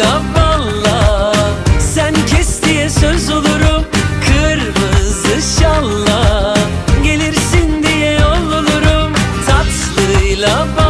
Tatlıyla balla Sen kes diye söz olurum. Kırmızı şalla Gelirsin diye yol olurum Tatlıyla balla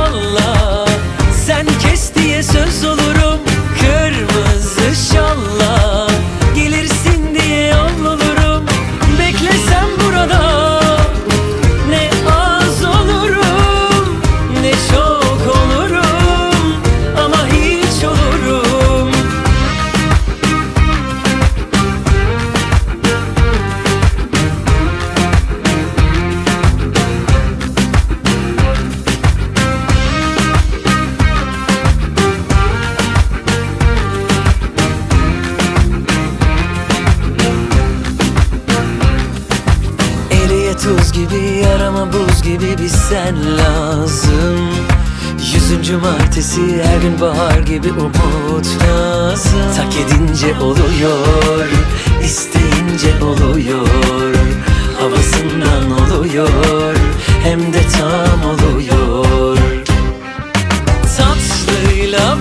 tuz gibi yarama buz gibi bir sen lazım. Yüzüncü martesi her gün bahar gibi umut lazım. Tak edince oluyor, isteyince oluyor. Havasından oluyor, hem de tam oluyor. Tatlıyla